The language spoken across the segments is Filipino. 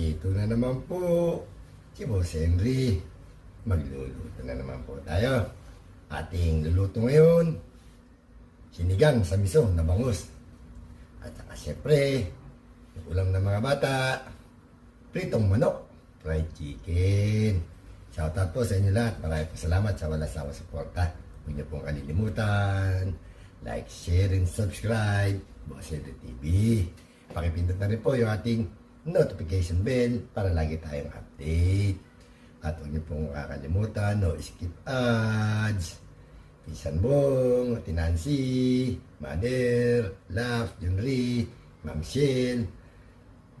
nandito na naman po si Boss Henry. Magluluto na naman po tayo. Ating luluto ngayon, sinigang sa miso na bangus. At saka syempre, ulam ng mga bata, pritong manok, fried chicken. Shoutout po sa inyo lahat. Maraming po salamat sa wala sa suporta. Huwag niyo pong kalilimutan. Like, share, and subscribe. Boss Henry TV. Pakipindot na rin po yung ating notification bell para lagi tayong update. At huwag niyo pong kakalimutan, no skip ads. Pisan Bong, Ate Nancy, Mother, Love, Junri, Ma'am Shell,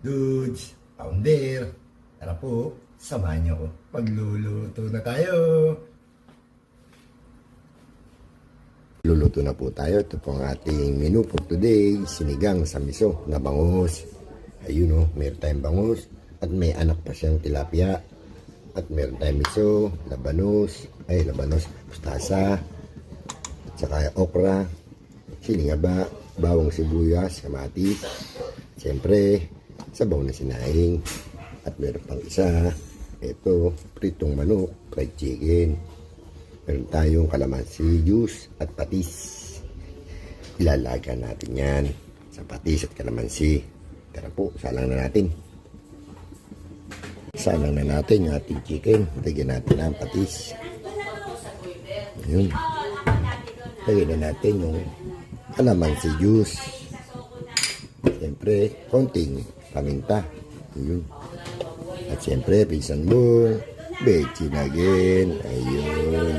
Dudes, Pounder. Tara po, samahan niyo ko. Magluluto na tayo. Luluto na po tayo. Ito po ang ating menu for today. Sinigang sa miso na bangus. Ayun o, meron tayong bangus. At may anak pa siyang tilapia. At meron tayong miso, labanos, ay labanos, mustasa, at saka okra, silingaba, bawang sibuyas, kamatis. Siyempre, sabaw na sinaing. At meron pang isa, ito, pritong manok, fried chicken. Meron tayong kalamansi juice at patis. Ilalaga natin yan sa patis at kalamansi. Tara po, salang na natin. Salang na natin yung ating chicken. Lagyan natin ang patis. Ayun. Lagyan na natin yung kalamansi juice. Siyempre, konting paminta. Ayun. At siyempre, pisan mo, bechin again. Ayun.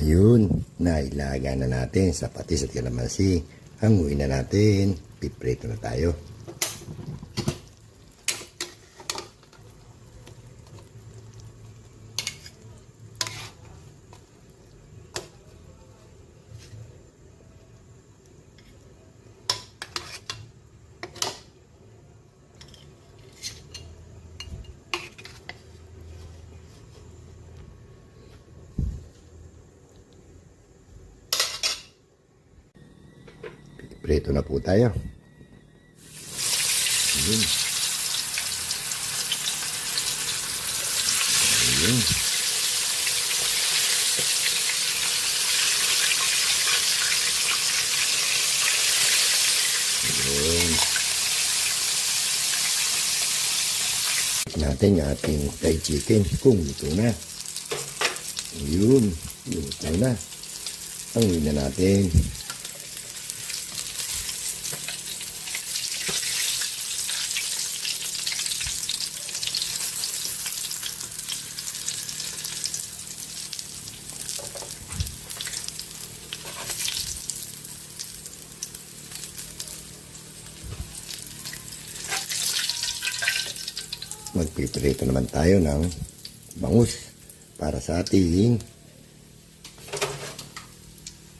Ayun, nailaga na natin sa patis at kalamansi. Hanguin na natin. Piprito na tayo. Prito na po tayo. Ayun. Ayun. Ayun. Natin ating fried chicken kung luto na. Ayun. Luto na. Ang na natin. Magpiprito naman tayo ng bangus para sa ating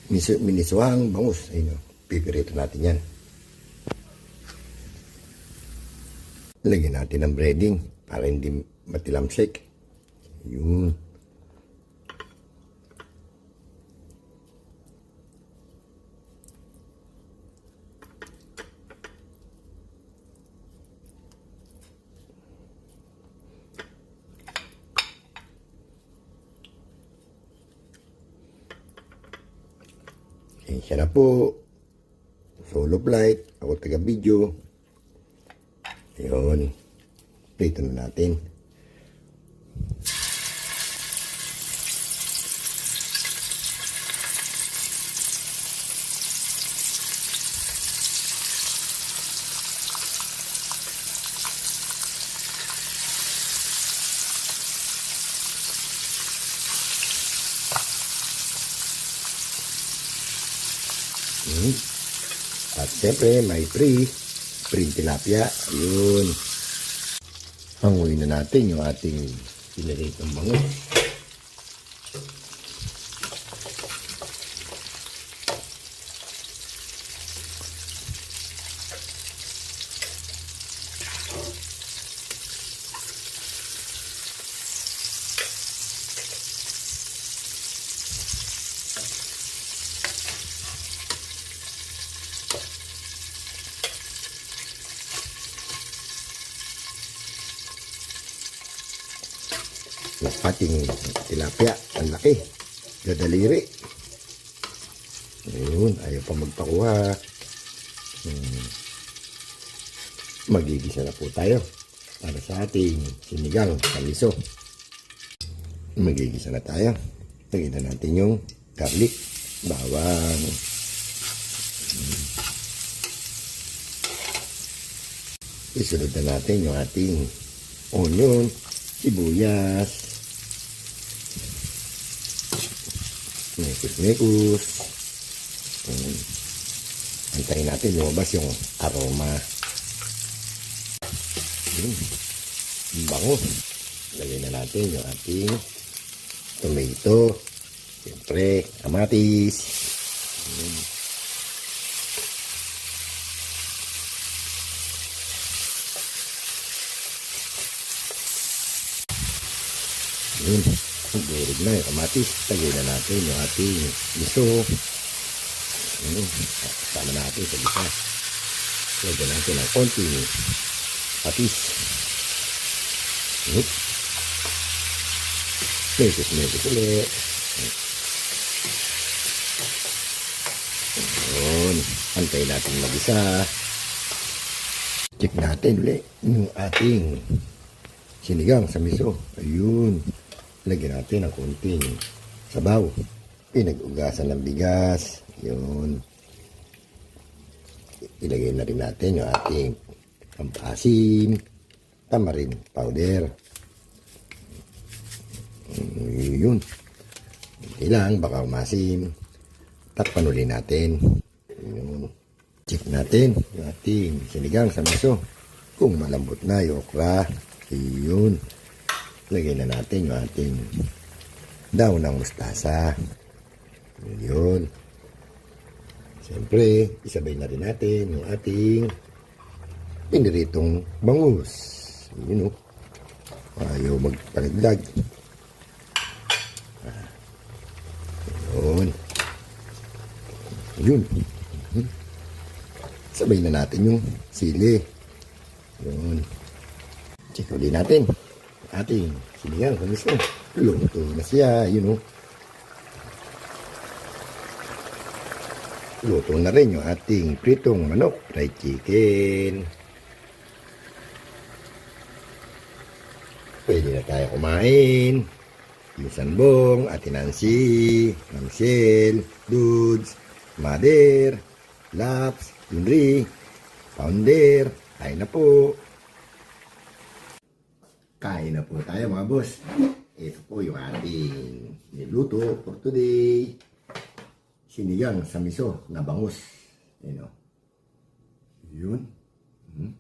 miso, minisuhang bangus. Ayun, pipirito natin yan. Lagyan natin ng breading para hindi matilamsik. Yun. Siya na po. Solo flight. Ako taga-video. Yun. Prito na natin. Hmm. At siyempre, may free. Free tilapia. Yun. Hanguin na natin yung ating pinaritong bangus. Yung ating tilapia, ang laki. Dadaliri. Ayun, ayaw pa magpakuha. Hmm. Magigisa na po tayo para sa ating sinigang kaliso. Magigisa na tayo. Lagyan na natin yung garlic, bawang, Isunod na natin yung ating onion, sibuyas, mekus-mekus. Ayan. Antayin natin lumabas yung aroma. Ang Bango. Lagyan na natin yung ating tomato. Siyempre, kamatis. Ayan. Yun. Burig na yung kamatis. Tagay na natin yung ating miso. Yun. Kasama natin sa gisa. Lagyan natin ng konti patis. Yun. Mekus, mekus ulit. Yun. Antay natin mag-isa. Check natin ulit yung ating sinigang sa miso. Ayun. Lagyan natin ng konting sabaw. Pinag-ugasan ng bigas. Yun. Ilagay na rin natin yung ating pampasim, tamarin powder. Yun. Hindi lang, baka umasim. Takpan uli natin. Yun. Check natin yung ating sinigang sa miso. Kung malambot na yung okra. Yun. Lagay na natin yung ating daw ng mustasa. Yun. Siyempre, isabay na rin natin yung ating piniritong bangus. Yun o. Ayaw magpalagdag. Ah. Yun. Yun. Mhm. Sabay na natin yung sili. Yun. Check ulit natin. Ating sinigang kung gusto. Luto na siya. Yun o. Luto na rin yung ating pritong manok. Fried chicken. Pwede na tayo kumain. Yung Sanbong, Ate Nancy, Mamsel, Dudes, Mother, Laps, Yunri, Founder, kain na po. Kain na po tayo mga boss. Ito po yung ating niluto for today. Sinigang sa miso na bangus. Yun o. Yun. Hmm.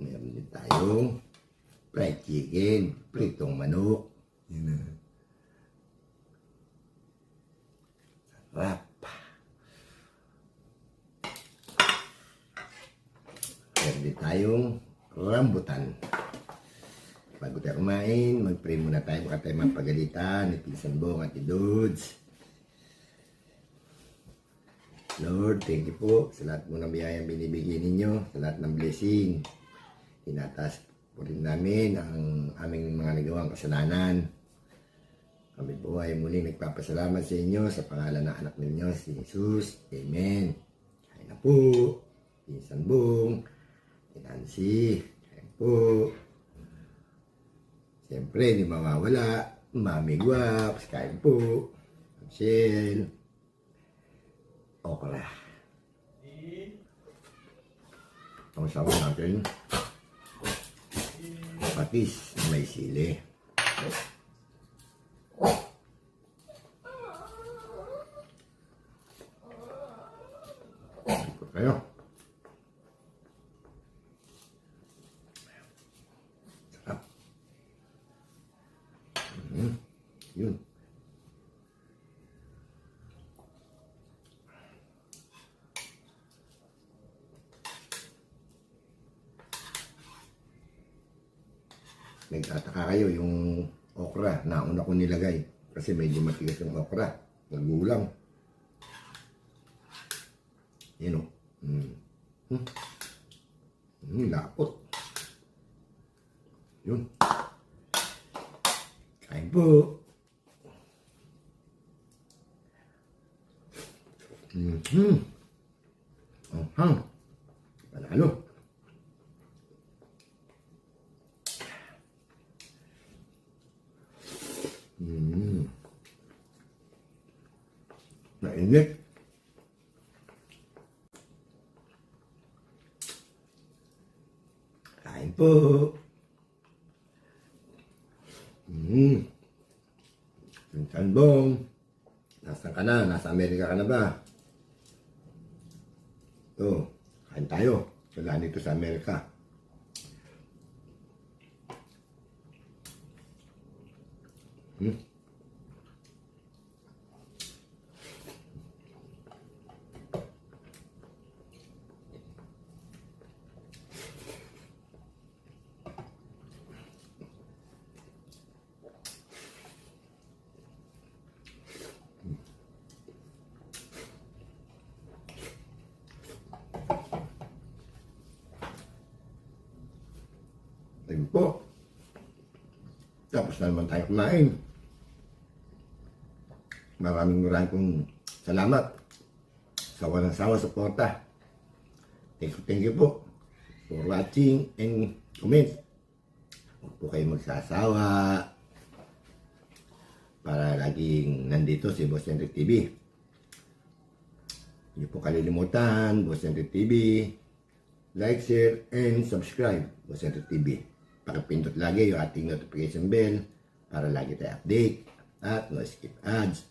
Meron din tayong fried chicken, pritong manok. Yun na. Sarap. Meron din tayong rambutan. Bago tayo kumain, mag-pray muna tayo baka tayo mapagalitan ni Pinsan Bong at Dudes. Lord, thank you po sa lahat mo ng biyayang binibigay ninyo, sa lahat ng blessing. Tinatas po rin namin ang aming mga nagawang kasalanan. Kami po ay muling nagpapasalamat sa inyo sa pangalan ng anak ninyo, si Jesus. Amen. Kaya na po. Pinsan Bong. Nancy. Kaya po. Siyempre, hindi mawawala. Mami Guaps. Kain po. Michelle. Okra. Ang sawa natin. Patis na may sili. Ito kayo. nagtataka kayo yung okra, nauna ko nilagay. Kasi medyo matigas yung okra. Nagulang. Yan o. Oh. Mm. Hmm. hmm. Lapot. Yun. Kain po. Mm-hmm. Ang hang. Panalo. Mainit. Kain po. Mm. Pinsan Bong. Nasaan ka na? Nasa Amerika ka na ba? Ito, kain tayo. Wala nito sa Amerika. Hmm? Ayun po. Tapos na naman tayo kumain. Maraming maraming kong salamat sa walang sawa suporta. Thank you, thank you po for watching and comment. Huwag po kayo magsasawa para laging nandito si Boss Henry TV. Hindi po kalilimutan, Boss Henry TV. Like, share, and subscribe Boss Henry TV. Pakipindot lagi yung ating notification bell para lagi tayo update at no skip ads.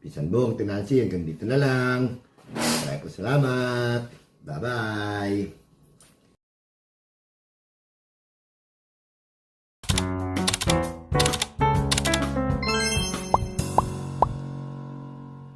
Pisan buong tinansi, hanggang dito na lang. Maraming salamat. Bye-bye.